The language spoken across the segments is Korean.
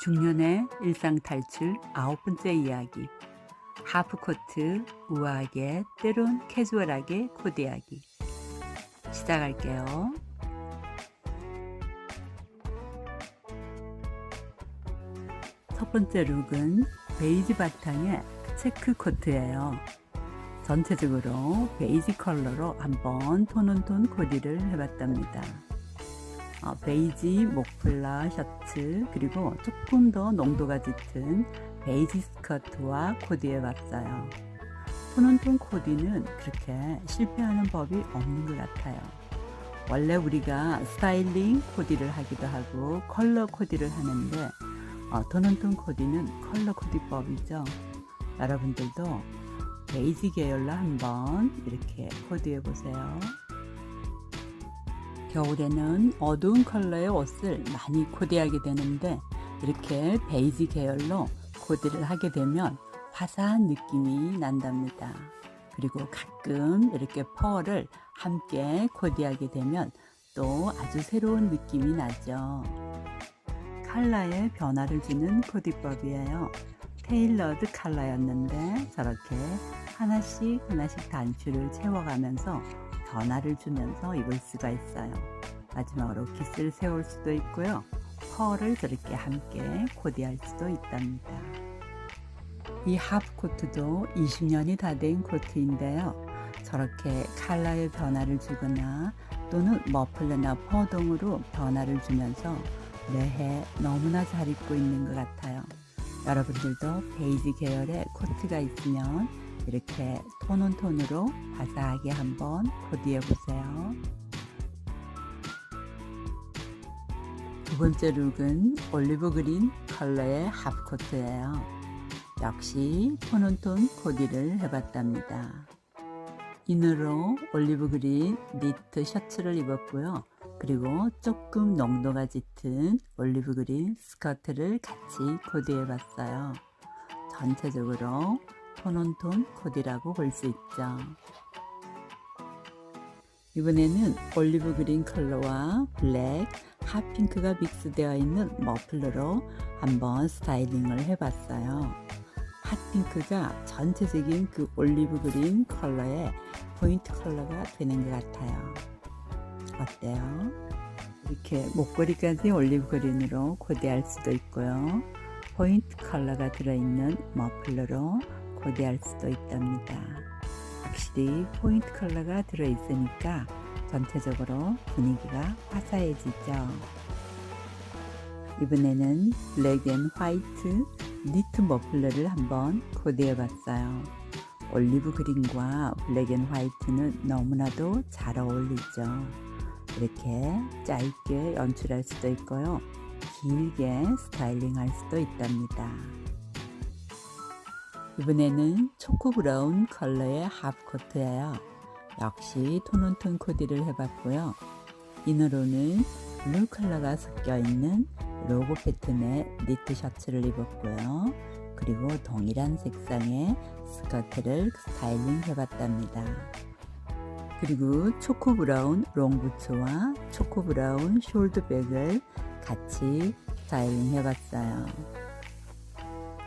중년의 일상 탈출 아홉 번째 이야기. 하프코트, 우아하게, 때론 캐주얼하게 코디하기. 시작할게요. 첫 번째 룩은 베이지 바탕의 체크 코트예요. 전체적으로 베이지 컬러로 한번 톤온톤 코디를 해봤답니다. 어, 베이지 목플라 셔츠 그리고 조금 더 농도가 짙은 베이지 스커트와 코디해봤어요. 톤온톤 코디는 그렇게 실패하는 법이 없는 것 같아요. 원래 우리가 스타일링 코디를 하기도 하고 컬러 코디를 하는데 어, 톤온톤 코디는 컬러 코디법이죠. 여러분들도 베이지 계열로 한번 이렇게 코디해 보세요. 겨울에는 어두운 컬러의 옷을 많이 코디하게 되는데 이렇게 베이지 계열로 코디를 하게 되면 화사한 느낌이 난답니다. 그리고 가끔 이렇게 펄을 함께 코디하게 되면 또 아주 새로운 느낌이 나죠. 컬러에 변화를 주는 코디법이에요. 테일러드 컬러였는데 저렇게 하나씩 하나씩 단추를 채워가면서 변화를 주면서 입을 수가 있어요. 마지막으로 깃을 세울 수도 있고요. 펄을 저렇게 함께 코디할 수도 있답니다. 이 하프 코트도 20년이 다 된 코트인데요. 저렇게 컬러의 변화를 주거나 또는 머플러나 퍼동으로 변화를 주면서 매해 너무나 잘 입고 있는 것 같아요. 여러분들도 베이지 계열의 코트가 있으면 이렇게 톤 온 톤으로 화사하게 한번 코디해 보세요. 두 번째 룩은 올리브 그린 컬러의 하프코트예요. 역시 톤 온 톤 코디를 해봤답니다. 이너로 올리브 그린 니트 셔츠를 입었고요. 그리고 조금 농도가 짙은 올리브 그린 스커트를 같이 코디해 봤어요. 전체적으로 톤온톤 코디라고 볼 수 있죠. 이번에는 올리브 그린 컬러와 블랙, 핫핑크가 믹스되어 있는 머플러로 한번 스타일링을 해봤어요. 핫핑크가 전체적인 그 올리브 그린 컬러의 포인트 컬러가 되는 것 같아요. 어때요? 이렇게 목걸이까지 올리브 그린으로 코디할 수도 있고요. 포인트 컬러가 들어있는 머플러로 코디할 수도 있답니다. 확실히 포인트 컬러가 들어있으니까 전체적으로 분위기가 화사해지죠. 이번에는 블랙 앤 화이트 니트 머플러를 한번 코디해 봤어요. 올리브 그린과 블랙 앤 화이트는 너무나도 잘 어울리죠. 이렇게 짧게 연출할 수도 있고요. 길게 스타일링 할 수도 있답니다. 이번에는 초코 브라운 컬러의 하프코트예요. 역시 톤온톤 코디를 해봤고요. 이너로는 블루 컬러가 섞여 있는 로고 패턴의 니트 셔츠를 입었고요. 그리고 동일한 색상의 스커트를 스타일링 해봤답니다. 그리고 초코 브라운 롱부츠와 초코 브라운 숄드백을 같이 스타일링 해봤어요.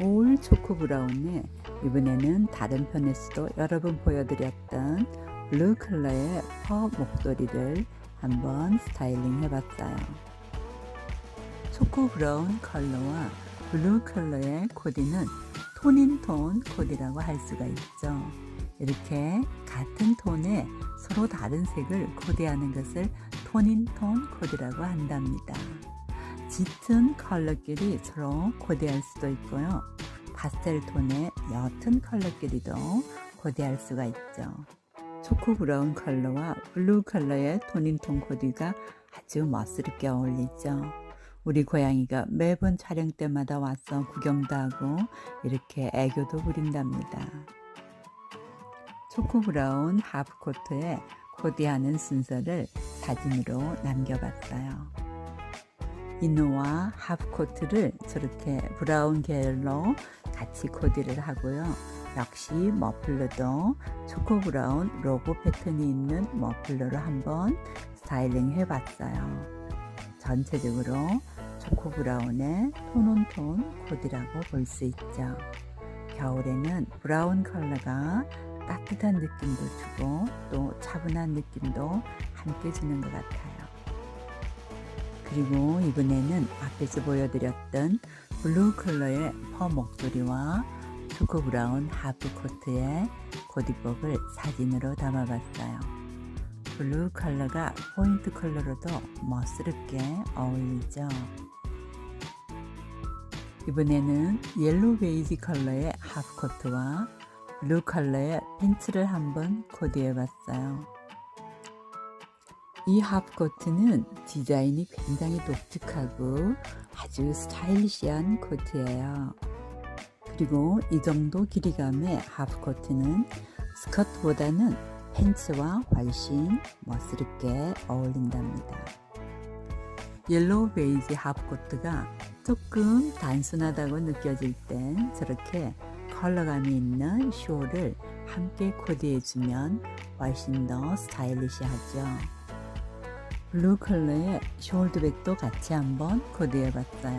올 초코 브라운에 이번에는 다른 편에서도 여러 번 보여드렸던 블루 컬러의 퍼 목도리를 한번 스타일링 해봤어요. 초코 브라운 컬러와 블루 컬러의 코디는 톤인톤 코디라고 할 수가 있죠. 이렇게 같은 톤에 서로 다른 색을 코디하는 것을 톤인톤 코디라고 한답니다. 짙은 컬러끼리 서로 코디할 수도 있고요. 파스텔 톤의 옅은 컬러끼리도 코디할 수가 있죠. 초코 브라운 컬러와 블루 컬러의 톤인톤 코디가 아주 멋스럽게 어울리죠. 우리 고양이가 매번 촬영 때마다 와서 구경도 하고 이렇게 애교도 부린답니다. 초코 브라운 하프 코트에 코디하는 순서를 사진으로 남겨봤어요. 이너와 하프 코트를 저렇게 브라운 계열로 같이 코디를 하고요. 역시 머플러도 초코 브라운 로고 패턴이 있는 머플러로 한번 스타일링 해봤어요. 전체적으로 초코 브라운의 톤온톤 코디라고 볼 수 있죠. 겨울에는 브라운 컬러가 따뜻한 느낌도 주고 또 차분한 느낌도 함께 주는 것 같아요. 그리고 이번에는 앞에서 보여드렸던 블루 컬러의 퍼 목도리와 초코 브라운 하프 코트의 코디법을 사진으로 담아봤어요. 블루 컬러가 포인트 컬러로도 멋스럽게 어울리죠. 이번에는 옐로우 베이지 컬러의 하프 코트와 블루 컬러의 팬츠를 한번 코디해 봤어요. 이 하프 코트는 디자인이 굉장히 독특하고 아주 스타일리시한 코트예요. 그리고 이 정도 길이감의 하프 코트는 스커트보다는 팬츠와 훨씬 멋스럽게 어울린답니다. 옐로우 베이지 하프 코트가 조금 단순하다고 느껴질 땐 저렇게 컬러감이 있는 쇼를 함께 코디해주면 훨씬 더 스타일리시하죠. 블루 컬러의 숄드백도 같이 한번 코디해 봤어요.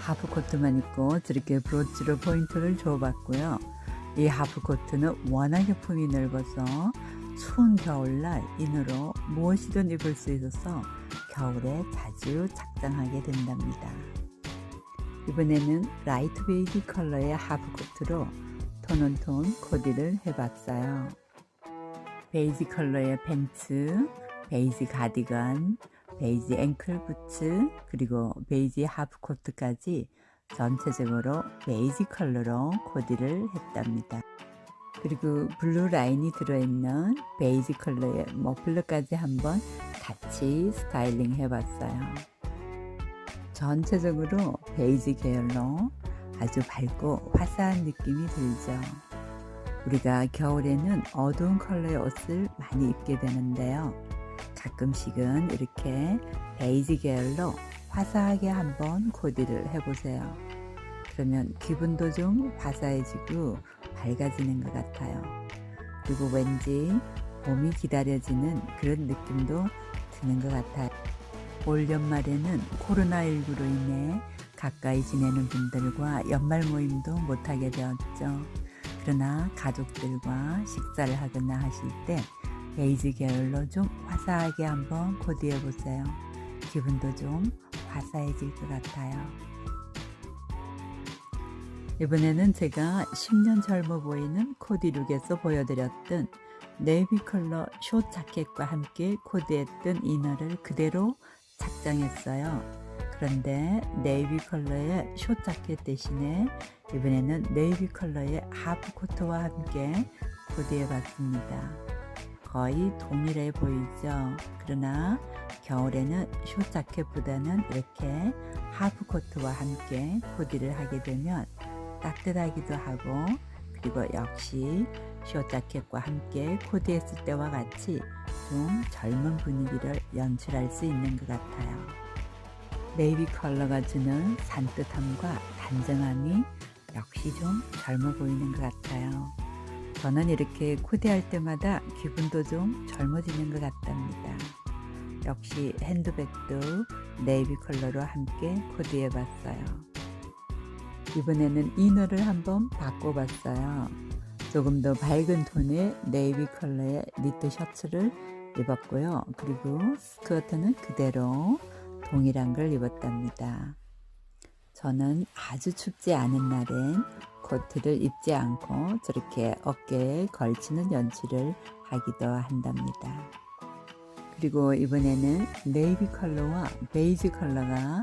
하프 코트만 입고 저렇게 브로치로 포인트를 줘봤고요. 이 하프 코트는 워낙에 품이 넓어서 추운 겨울날 인으로 무엇이든 입을 수 있어서 겨울에 자주 착장하게 된답니다. 이번에는 라이트 베이지 컬러의 하프 코트로 톤온톤 코디를 해봤어요. 베이지 컬러의 팬츠, 베이지 가디건, 베이지 앵클 부츠, 그리고 베이지 하프 코트까지 전체적으로 베이지 컬러로 코디를 했답니다. 그리고 블루 라인이 들어있는 베이지 컬러의 머플러까지 한번 같이 스타일링 해봤어요. 전체적으로 베이지 계열로 아주 밝고 화사한 느낌이 들죠. 우리가 겨울에는 어두운 컬러의 옷을 많이 입게 되는데요. 가끔씩은 이렇게 베이지 계열로 화사하게 한번 코디를 해보세요. 그러면 기분도 좀 화사해지고 밝아지는 것 같아요. 그리고 왠지 봄이 기다려지는 그런 느낌도 드는 것 같아요. 올 연말에는 코로나19로 인해 가까이 지내는 분들과 연말 모임도 못하게 되었죠. 그러나 가족들과 식사를 하거나 하실 때 베이지 계열로 좀 화사하게 한번 코디해 보세요. 기분도 좀 화사해질 것 같아요. 이번에는 제가 10년 젊어 보이는 코디룩에서 보여드렸던 네이비 컬러 숏 자켓과 함께 코디했던 이너를 그대로 착장했어요. 그런데 네이비 컬러의 숏 자켓 대신에 이번에는 네이비 컬러의 하프 코트와 함께 코디해 봤습니다. 거의 동일해 보이죠? 그러나 겨울에는 숏 자켓보다는 이렇게 하프 코트와 함께 코디를 하게 되면 따뜻하기도 하고 그리고 역시 숏 자켓과 함께 코디했을 때와 같이 좀 젊은 분위기를 연출할 수 있는 것 같아요. 네이비 컬러가 주는 산뜻함과 단정함이 역시 좀 젊어 보이는 것 같아요. 저는 이렇게 코디할 때마다 기분도 좀 젊어지는 것 같답니다. 역시 핸드백도 네이비 컬러로 함께 코디해 봤어요. 이번에는 이너를 한번 바꿔봤어요. 조금 더 밝은 톤의 네이비 컬러의 니트 셔츠를 입었고요. 그리고 스커트는 그대로 동일한 걸 입었답니다. 저는 아주 춥지 않은 날엔 코트를 입지 않고 저렇게 어깨에 걸치는 연출을 하기도 한답니다. 그리고 이번에는 네이비 컬러와 베이지 컬러가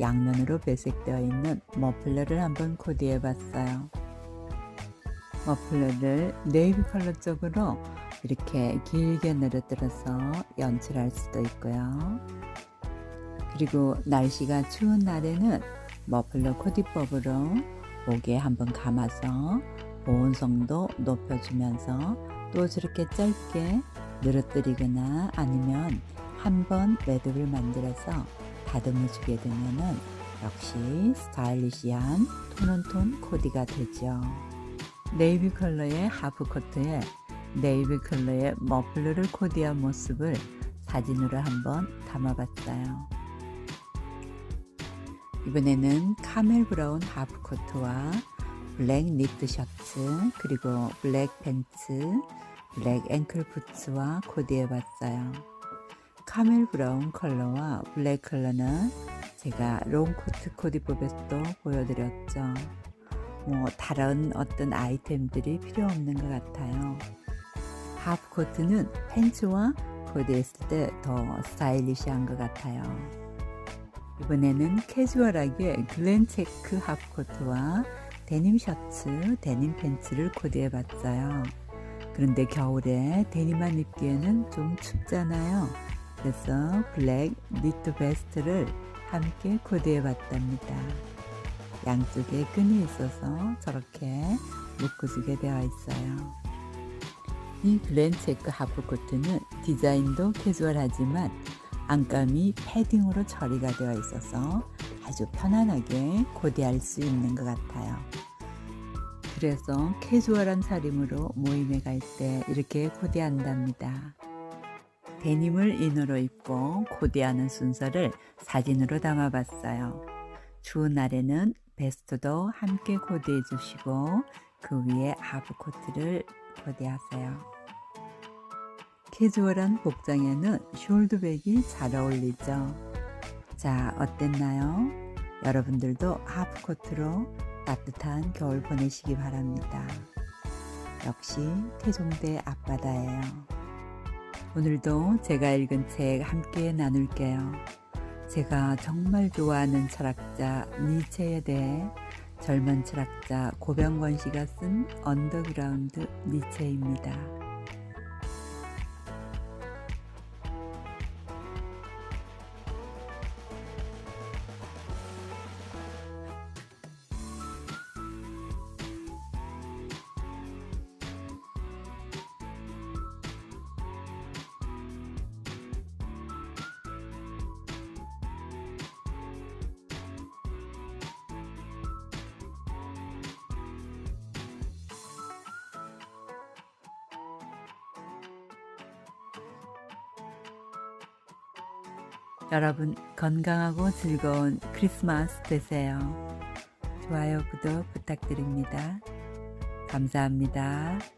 양면으로 배색되어 있는 머플러를 한번 코디해 봤어요. 머플러를 네이비 컬러 쪽으로 이렇게 길게 늘어뜨려서 연출할 수도 있고요. 그리고 날씨가 추운 날에는 머플러 코디법으로 목에 한번 감아서 보온성도 높여주면서 또 저렇게 짧게 늘어뜨리거나 아니면 한번 매듭을 만들어서 다듬어 주게 되면은 역시 스타일리시한 톤온톤 코디가 되죠. 네이비 컬러의 하프 코트에 네이비 컬러의 머플러를 코디한 모습을 사진으로 한번 담아봤어요. 이번에는 카멜 브라운 하프 코트와 블랙 니트 셔츠 그리고 블랙 팬츠, 블랙 앵클 부츠와 코디해 봤어요. 카멜 브라운 컬러와 블랙 컬러는 제가 롱코트 코디법에서도 보여드렸죠. 뭐 다른 어떤 아이템들이 필요 없는 것 같아요. 하프 코트는 팬츠와 코디했을 때 더 스타일리시한 것 같아요. 이번에는 캐주얼하게 글렌 체크 하프 코트와 데님 셔츠, 데님 팬츠를 코디해 봤어요. 그런데 겨울에 데님만 입기에는 좀 춥잖아요. 그래서 블랙 니트 베스트를 함께 코디해 봤답니다. 양쪽에 끈이 있어서 저렇게 묶어주게 되어 있어요. 이 글렌 체크 하프 코트는 디자인도 캐주얼하지만 안감이 패딩으로 처리가 되어 있어서 아주 편안하게 코디할 수 있는 것 같아요. 그래서 캐주얼한 차림으로 모임에 갈 때 이렇게 코디한답니다. 데님을 이너로 입고 코디하는 순서를 사진으로 담아봤어요. 추운 날에는 베스트도 함께 코디해 주시고 그 위에 하프 코트를 코디하세요. 캐주얼한 복장에는 숄드백이 잘 어울리죠. 자, 어땠나요? 여러분들도 하프 코트로 따뜻한 겨울 보내시기 바랍니다. 역시 태종대 앞바다예요. 오늘도 제가 읽은 책 함께 나눌게요. 제가 정말 좋아하는 철학자 니체에 대해 젊은 철학자 고병권 씨가 쓴 언더그라운드 니체입니다. 여러분 건강하고 즐거운 크리스마스 되세요. 좋아요, 구독 부탁드립니다. 감사합니다.